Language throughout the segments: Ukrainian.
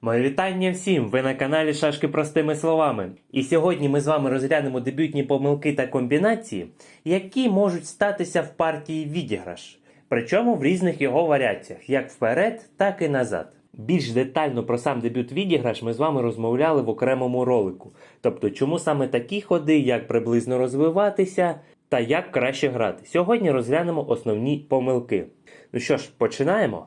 Моє вітання всім! Ви на каналі Шашки простими словами. І сьогодні ми з вами розглянемо дебютні помилки та комбінації, які можуть статися в партії відіграш. Причому в різних його варіаціях, як вперед, так і назад. Більш детально про сам дебют відіграш ми з вами розмовляли в окремому ролику. Тобто, чому саме такі ходи, як приблизно розвиватися та як краще грати. Сьогодні розглянемо основні помилки. Ну що ж, починаємо.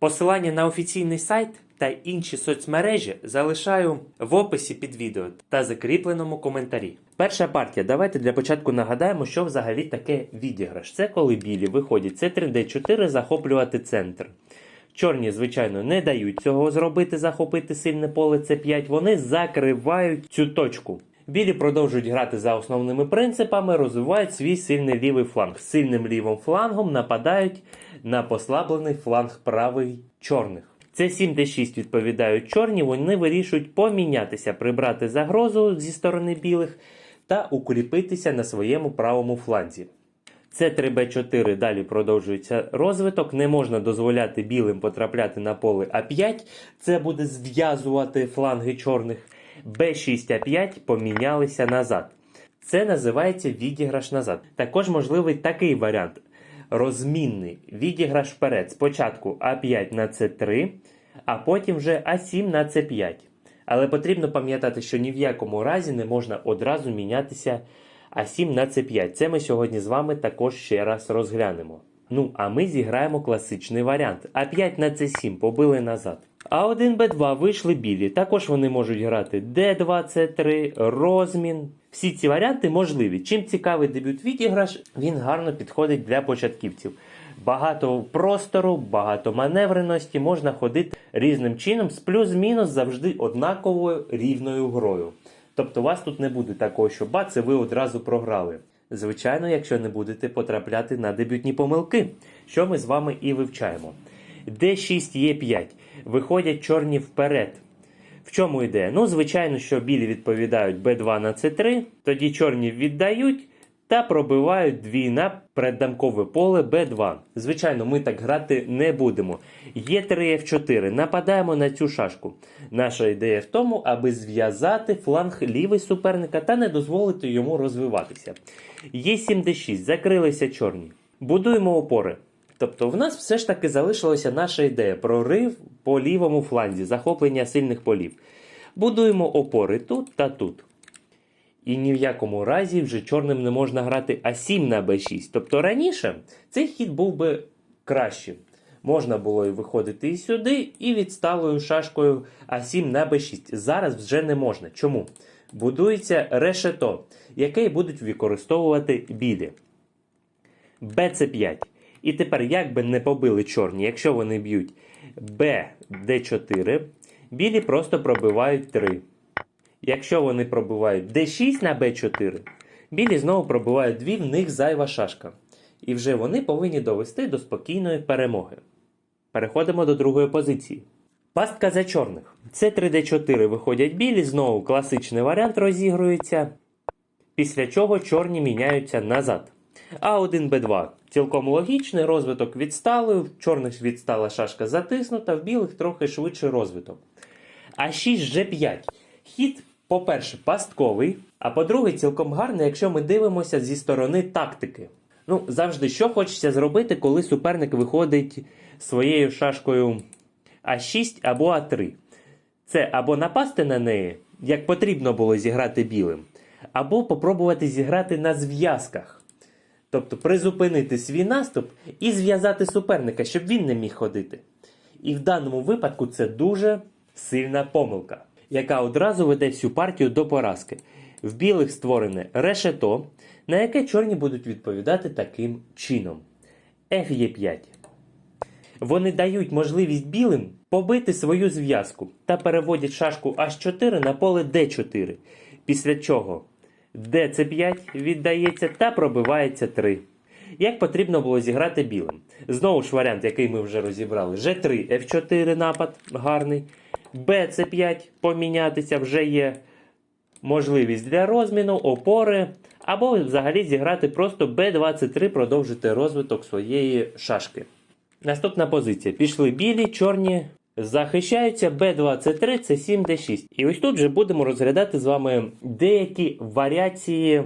Посилання на офіційний сайт та інші соцмережі залишаю в описі під відео та закріпленому коментарі. Перша партія. Давайте для початку нагадаємо, що взагалі таке відіграш. Це коли білі виходять це 3D4 захоплювати центр. Чорні, звичайно, не дають цього зробити, захопити сильне поле С5. Вони закривають цю точку. Білі продовжують грати за основними принципами, розвивають свій сильний лівий фланг. З сильним лівим флангом нападають на послаблений фланг правий чорних. Це 7D6 відповідають чорні, вони вирішують помінятися, прибрати загрозу зі сторони білих та укріпитися на своєму правому фланзі. Це 3Б4 далі продовжується розвиток. Не можна дозволяти білим потрапляти на поле А5. Це буде зв'язувати фланги чорних. Б6 А5 помінялися назад. Це називається відіграш назад. Також можливий такий варіант. Розмінний відіграш вперед. Спочатку А5 на С3, а потім вже А7 на С5. Але потрібно пам'ятати, що ні в якому разі не можна одразу мінятися А7 на С5. Це ми сьогодні з вами також ще раз розглянемо. Ну, а ми зіграємо класичний варіант. А5 на С7 побили назад. А1 Б2 вийшли білі. Також вони можуть грати Д2, С3, розмін. Всі ці варіанти можливі. Чим цікавий дебют відіграш, він гарно підходить для початківців. Багато простору, багато маневреності, можна ходити різним чином з плюс-мінус завжди однаковою рівною грою. Тобто у вас тут не буде такого, що бац, і ви одразу програли. Звичайно, якщо не будете потрапляти на дебютні помилки, що ми з вами і вивчаємо. Д6 Е5. Виходять чорні вперед. В чому ідея? Ну, звичайно, що білі відповідають Б2 на С3, тоді чорні віддають та пробивають дві на преддамкове поле Б2. Звичайно, ми так грати не будемо. Є 3 F4. Нападаємо на цю шашку. Наша ідея в тому, аби зв'язати фланг лівий суперника та не дозволити йому розвиватися. Є 76. Закрилися чорні. Будуємо опори. Тобто в нас все ж таки залишилася наша ідея прорив по лівому фланзі, захоплення сильних полів. Будуємо опори тут та тут. І ні в якому разі вже чорним не можна грати А7 на Б6. Тобто раніше цей хід був би кращим. Можна було і виходити і сюди, і відсталою шашкою А7 на Б6. Зараз вже не можна. Чому? Будується решето, яке будуть використовувати білі. БЦ5. І тепер, як би не побили чорні, якщо вони б'ють Б, Д4, білі просто пробивають 3. Якщо вони пробивають D6 на B4, білі знову пробивають 2, в них зайва шашка. І вже вони повинні довести до спокійної перемоги. Переходимо до другої позиції. Пастка за чорних. Це 3D4 виходять білі, знову класичний варіант розігрується. Після чого чорні міняються назад. А1 Б2 цілком логічний розвиток відсталий, в чорних відстала шашка затиснута, в білих трохи швидший розвиток. А6 G5. Хід, по-перше, пастковий, а по-друге, цілком гарний, якщо ми дивимося зі сторони тактики. Ну, завжди що хочеться зробити, коли суперник виходить своєю шашкою А6 або А3. Це або напасти на неї, як потрібно було зіграти білим, або попробувати зіграти на зв'язках. Тобто призупинити свій наступ і зв'язати суперника, щоб він не міг ходити. І в даному випадку це дуже сильна помилка, яка одразу веде всю партію до поразки. В білих створене решето, на яке чорні будуть відповідати таким чином. Ф5. Вони дають можливість білим побити свою зв'язку та переводять шашку H4 на поле D4. Після чого DC5 віддається та пробивається 3. Як потрібно було зіграти білим? Знову ж варіант, який ми вже розібрали. G3, F4 напад гарний. BC5 помінятися вже є можливість для розміну, опори, або взагалі зіграти просто B23, продовжити розвиток своєї шашки. Наступна позиція. Пішли білі, чорні. Захищаються B23, це 7 D6. І ось тут вже будемо розглядати з вами деякі варіації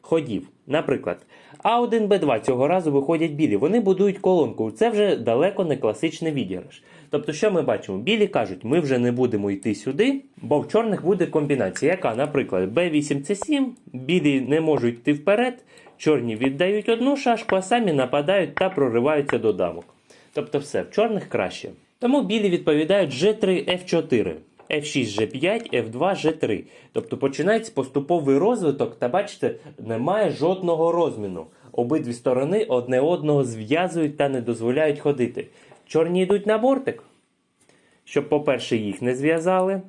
ходів. Наприклад, А1, Б2 цього разу виходять білі. Вони будують колонку. Це вже далеко не класичний відіграш. Тобто, що ми бачимо? Білі кажуть, ми вже не будемо йти сюди, бо в чорних буде комбінація, яка, наприклад, Б8, С7, білі не можуть йти вперед, чорні віддають одну шашку, а самі нападають та прориваються до дамок. Тобто все, в чорних краще. Тому білі відповідають G3, F4, F6, G5, F2, G3. Тобто починається поступовий розвиток, та бачите, немає жодного розміну. Обидві сторони одне одного зв'язують та не дозволяють ходити. Чорні йдуть на бортик, щоб, по-перше, їх не зв'язали.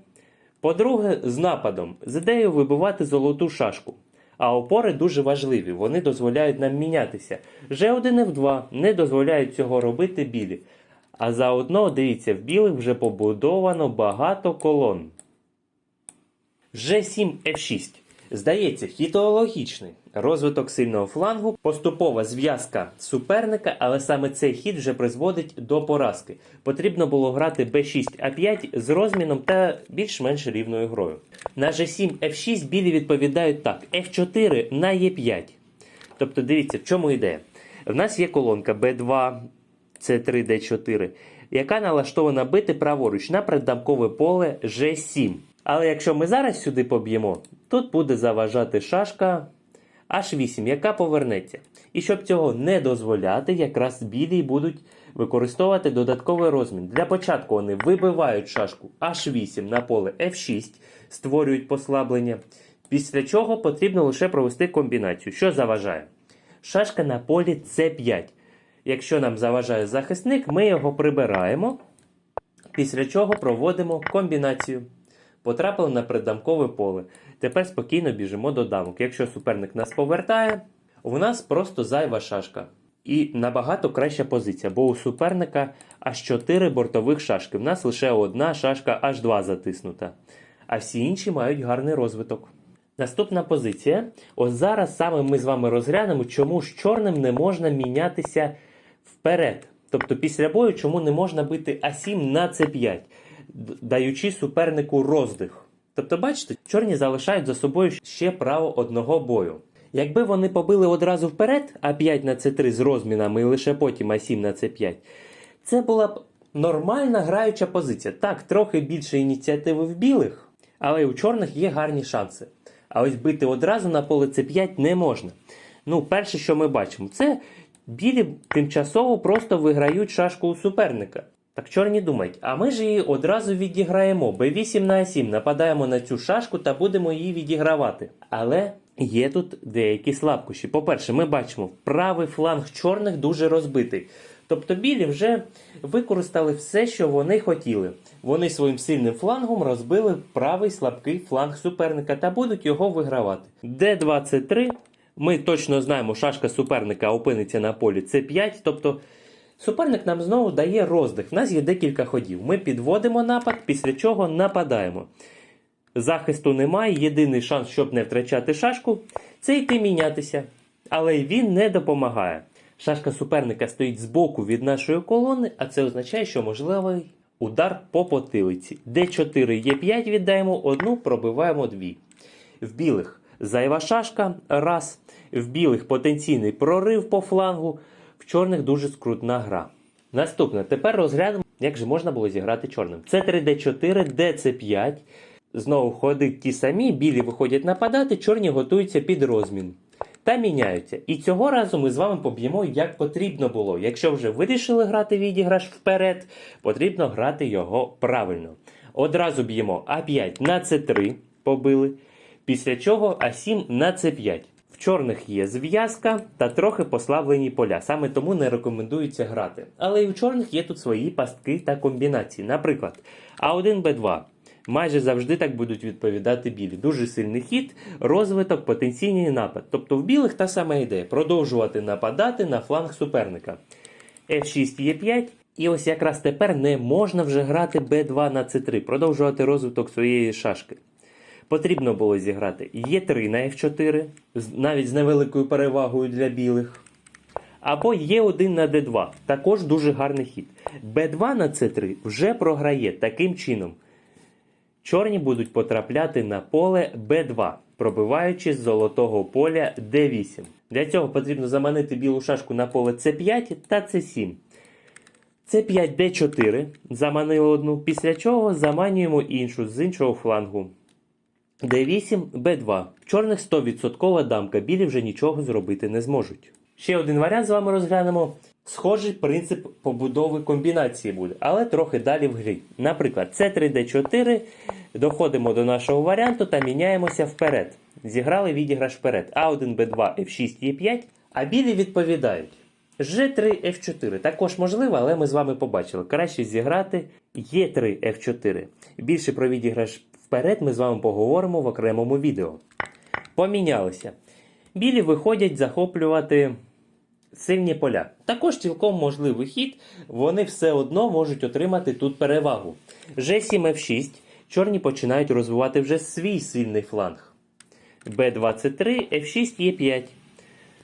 По-друге, з нападом, з ідеєю вибивати золоту шашку. А опори дуже важливі, вони дозволяють нам мінятися. G1 F2 не дозволяють цього робити білі. А заодно, дивіться, в білих вже побудовано багато колон. G7 F6. Здається, хітологічний розвиток сильного флангу, поступова зв'язка суперника, але саме цей хід вже призводить до поразки. Потрібно було грати B6 А5 з розміном та більш-менш рівною грою. На G7 F6 білі відповідають так: F4 на E5. Тобто, дивіться, в чому ідея. В нас є колонка B2, C3, D4, яка налаштована бити праворуч на преддамкове поле G7. Але якщо ми зараз сюди поб'ємо, тут буде заважати шашка H8, яка повернеться. І щоб цього не дозволяти, якраз білі будуть використовувати додатковий розмін. Для початку вони вибивають шашку H8 на поле F6, створюють послаблення. Після чого потрібно лише провести комбінацію. Що заважає? Шашка на полі C5. Якщо нам заважає захисник, ми його прибираємо. Після чого проводимо комбінацію. Потрапили на придамкове поле. Тепер спокійно біжимо до дамок. Якщо суперник нас повертає, у нас просто зайва шашка. І набагато краща позиція, бо у суперника аж 4 бортових шашки. В нас лише одна шашка аж 2 затиснута. А всі інші мають гарний розвиток. Наступна позиція. Ось зараз саме ми з вами розглянемо, чому з чорним не можна мінятися вперед. Тобто після бою, чому не можна бити А7 на С5, даючи супернику роздих. Тобто, бачите, чорні залишають за собою ще право одного бою. Якби вони побили одразу вперед, А5 на С3 з розмінами і лише потім А7 на С5, це була б нормальна граюча позиція. Так, трохи більше ініціативи в білих, але й у чорних є гарні шанси. А ось бити одразу на поле С5 не можна. Ну, перше, що ми бачимо, це білі тимчасово просто виграють шашку у суперника. Так чорні думають, а ми ж її одразу відіграємо. Б8 на А7 нападаємо на цю шашку та будемо її відігравати. Але є тут деякі слабкощі. По-перше, ми бачимо, правий фланг чорних дуже розбитий. Тобто білі вже використали все, що вони хотіли. Вони своїм сильним флангом розбили правий слабкий фланг суперника та будуть його вигравати. Д23. Ми точно знаємо, шашка суперника опиниться на полі С5. Тобто суперник нам знову дає роздих. В нас є декілька ходів. Ми підводимо напад, після чого нападаємо. Захисту немає. Єдиний шанс, щоб не втрачати шашку, це йти мінятися. Але він не допомагає. Шашка суперника стоїть збоку від нашої колони, а це означає, що можливий удар по потилиці. Д4 Е5 віддаємо, одну пробиваємо дві. В білих зайва шашка раз. В білих потенційний прорив по флангу, в чорних дуже скрутна гра. Наступне, тепер розглянемо, як же можна було зіграти чорним. С3 Д4, ДЦ5. Знову ходить ті самі, білі виходять нападати, чорні готуються під розмін. Та міняються. І цього разу ми з вами поб'ємо, як потрібно було. Якщо вже вирішили грати відіграш вперед, потрібно грати його правильно. Одразу б'ємо А5 на С3, побили. Після чого А7 на С5. В чорних є зв'язка та трохи послаблені поля, саме тому не рекомендується грати. Але і в чорних є тут свої пастки та комбінації. Наприклад, А1, Б2. Майже завжди так будуть відповідати білі. Дуже сильний хід, розвиток, потенційний напад. Тобто в білих та сама ідея продовжувати нападати на фланг суперника. F6 Е5. І ось якраз тепер не можна вже грати Б2 на С3, продовжувати розвиток своєї шашки. Потрібно було зіграти Е3 на F4, навіть з невеликою перевагою для білих. Або Е1 на Д2, також дуже гарний хід. Б2 на С3 вже програє таким чином. Чорні будуть потрапляти на поле Б2, пробиваючи з золотого поля Д8. Для цього потрібно заманити білу шашку на поле С5 та С7. С5 Д4 заманили одну, після чого заманюємо іншу з іншого флангу. Д8 Б2. В чорних 100% дамка, білі вже нічого зробити не зможуть. Ще один варіант з вами розглянемо. Схожий принцип побудови комбінації буде, але трохи далі в грі. Наприклад, С3Д4, доходимо до нашого варіанту та міняємося вперед. Зіграли відіграш вперед. А1, Б2, F6, Е5, а білі відповідають. G3, F4 також можливо, але ми з вами побачили. Краще зіграти Е3, F4. Більше про відіграш вперед ми з вами поговоримо в окремому відео. Помінялися. Білі виходять захоплювати сильні поля. Також цілком можливий хід, вони все одно можуть отримати тут перевагу. G7, F6. Чорні починають розвивати вже свій сильний фланг. B23, F6, Е5.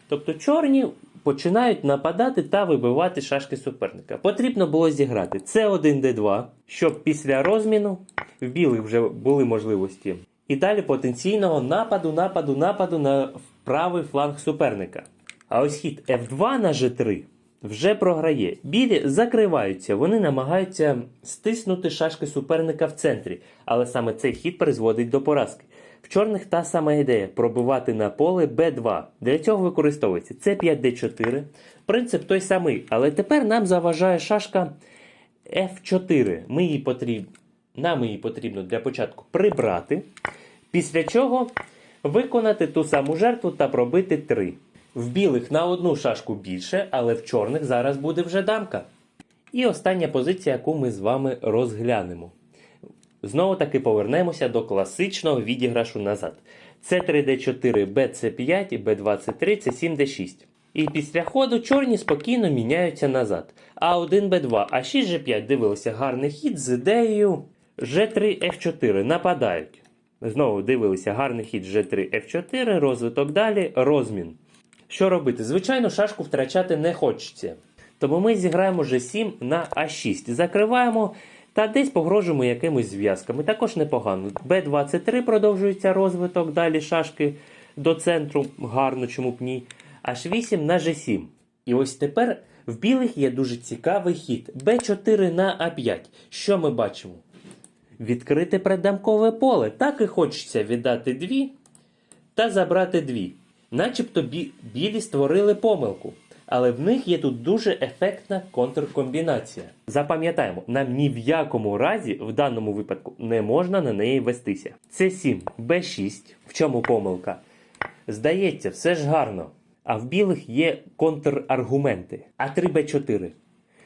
Тобто чорні починають нападати та вибивати шашки суперника. Потрібно було зіграти С1, Д2, щоб після розміну в білих вже були можливості. І далі потенційного нападу, нападу, нападу на правий фланг суперника. А ось хід F2 на G3 вже програє. Білі закриваються, вони намагаються стиснути шашки суперника в центрі, але саме цей хід призводить до поразки. В чорних та сама ідея пробивати на поле Б2. Для цього використовується С5Д4. Принцип той самий, але тепер нам заважає шашка F4. Ми її потріб... Нам її потрібно для початку прибрати, після чого виконати ту саму жертву та пробити 3. В білих на одну шашку більше, але в чорних зараз буде вже дамка. І остання позиція, яку ми з вами розглянемо. Знову таки повернемося до класичного відіграшу назад. С3Д4, БЦ5, Б23, С7Д6. І після ходу чорні спокійно міняються назад. А1, Б2, А6, G5 дивилися гарний хід з ідеєю G3, F4 нападають. Знову дивилися гарний хід G3, F4, розвиток далі, розмін. Що робити? Звичайно, шашку втрачати не хочеться. Тому ми зіграємо G7 на А6. Закриваємо та десь погрожуємо якимись зв'язками. Також непогано. Б23 продовжується розвиток, далі шашки до центру, гарно, чому б ні. H8 на G7. І ось тепер в білих є дуже цікавий хід. Б4 на А5. Що ми бачимо? Відкрите преддамкове поле. Так і хочеться віддати дві та забрати дві. Начебто бі- білі створили помилку, але в них є тут дуже ефектна контркомбінація. Запам'ятаємо, нам ні в якому разі в даному випадку не можна на неї вестися. С7, Б6. В чому помилка? Здається, все ж гарно. А в білих є контраргументи. А3, Б4.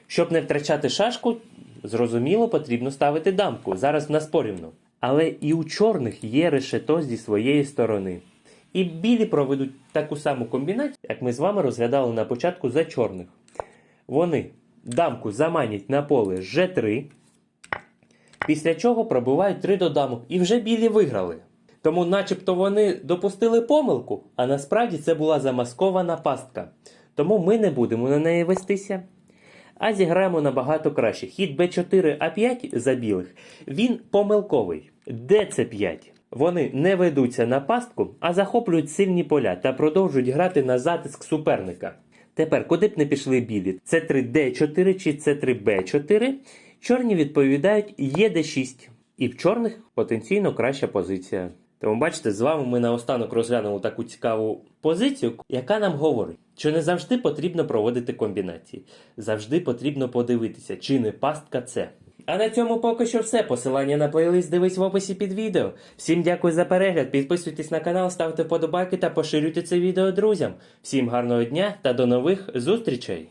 Щоб не втрачати шашку, зрозуміло, потрібно ставити дамку. Зараз в нас порівну. Але і у чорних є решето зі своєї сторони. І білі проведуть таку саму комбінацію, як ми з вами розглядали на початку за чорних. Вони дамку заманять на поле G3, після чого пробивають 3 до дамок. І вже білі виграли. Тому, начебто, вони допустили помилку, а насправді це була замаскована пастка. Тому ми не будемо на неї вестися. А зіграємо набагато краще. Хід Б4 А5 за білих, він помилковий. ДЦ5. Вони не ведуться на пастку, а захоплюють сильні поля та продовжують грати на затиск суперника. Тепер, куди б не пішли білі, С3Д4 чи С3Б4, чорні відповідають ЕД6. І в чорних потенційно краща позиція. Тому бачите, з вами ми наостанок розглянули таку цікаву позицію, яка нам говорить, що не завжди потрібно проводити комбінації. Завжди потрібно подивитися, чи не пастка це. А на цьому поки що все. Посилання на плейлист дивись в описі під відео. Всім дякую за перегляд. Підписуйтесь на канал, ставте вподобайки та поширюйте це відео друзям. Всім гарного дня та до нових зустрічей!